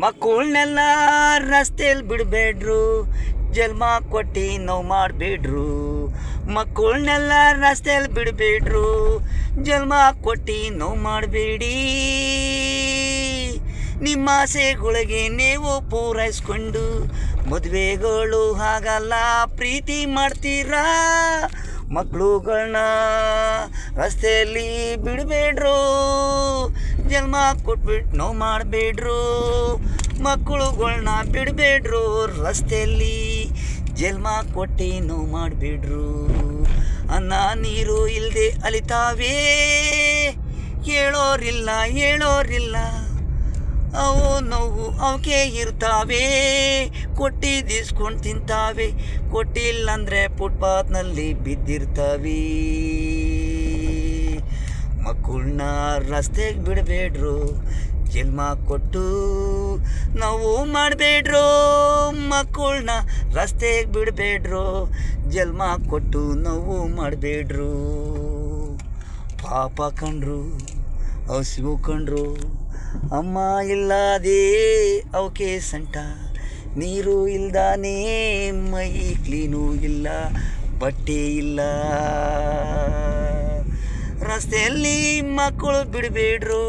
ಮಕ್ಕಳನ್ನೆಲ್ಲ ರಸ್ತೆಯಲ್ಲಿ ಬಿಡಬೇಡ್ರು ಜನ್ಮ ಕೊಟ್ಟು ನೋವು ಮಾಡಬೇಡ್ರು. ಮಕ್ಕಳನ್ನೆಲ್ಲ ರಸ್ತೆಯಲ್ಲಿ ಬಿಡಬೇಡ್ರು ಜನ್ಮ ಕೊಟ್ಟು ನೋವು ಮಾಡಬೇಡಿ. ನಿಮ್ಮ ಆಸೆಗಳಿಗೆ ನೀವು ಪೂರೈಸ್ಕೊಂಡು ಮದುವೆಗಳು ಹಾಗಲ್ಲ, ಪ್ರೀತಿ ಮಾಡ್ತೀರಾ? ಮಕ್ಕಳುಗಳನ್ನ ರಸ್ತೆಯಲ್ಲಿ ಬಿಡಬೇಡ್ರು. ಜನ್ಮ ಕೊಟ್ಬಿಟ್ಟು ನೋವು ಮಾಡಬೇಡ್ರು. ಮಕ್ಕಳುಗಳ್ನ ಬಿಡಬೇಡ್ರು ರಸ್ತೆಯಲ್ಲಿ. ಜನ್ಮ ಕೊಟ್ಟು ನೋವು ಮಾಡಬೇಡ್ರು. ಅನ್ನ ನೀರು ಇಲ್ಲದೆ ಅಲಿತಾವೇ. ಹೇಳೋರಿಲ್ಲ ಹೇಳೋರಿಲ್ಲ. ಅವು ನೋವು ಅವಕ್ಕೆ ಇರ್ತಾವೆ. ಕೊಟ್ಟಿದ್ದಿಸ್ಕೊಂಡು ತಿಂತಾವೆ. ಕೊಟ್ಟಿಲ್ಲ ಅಂದರೆ ಫುಟ್ಪಾತ್ನಲ್ಲಿ ಬಿದ್ದಿರ್ತಾವೆ. ಮಕ್ಕಳನ್ನ ರಸ್ತೆಗೆ ಬಿಡಬೇಡ್ರು ಜನ್ಮ ಕೊಟ್ಟು ನಾವು ಮಾಡಬೇಡ್ರು. ಮಕ್ಕಳನ್ನ ರಸ್ತೆಗೆ ಬಿಡಬೇಡ್ರು ಜನ್ಮ ಕೊಟ್ಟು ನಾವು ಮಾಡಬೇಡ್ರು. ಪಾಪ ಕಂಡ್ರು, ಹಸಿವು ಕಂಡ್ರು, ಅಮ್ಮ ಇಲ್ಲದೆ ಅವಕ್ಕೆ ಸಂಟ. ನೀರು ಇಲ್ದಾನೆ, ಮೈ ಕ್ಲೀನು ಇಲ್ಲ, ಬಟ್ಟೆ ಇಲ್ಲ. ರಸ್ತೆಯಲ್ಲಿ ಮಕ್ಕಳು ಬಿಡಬೇಡ್ರು.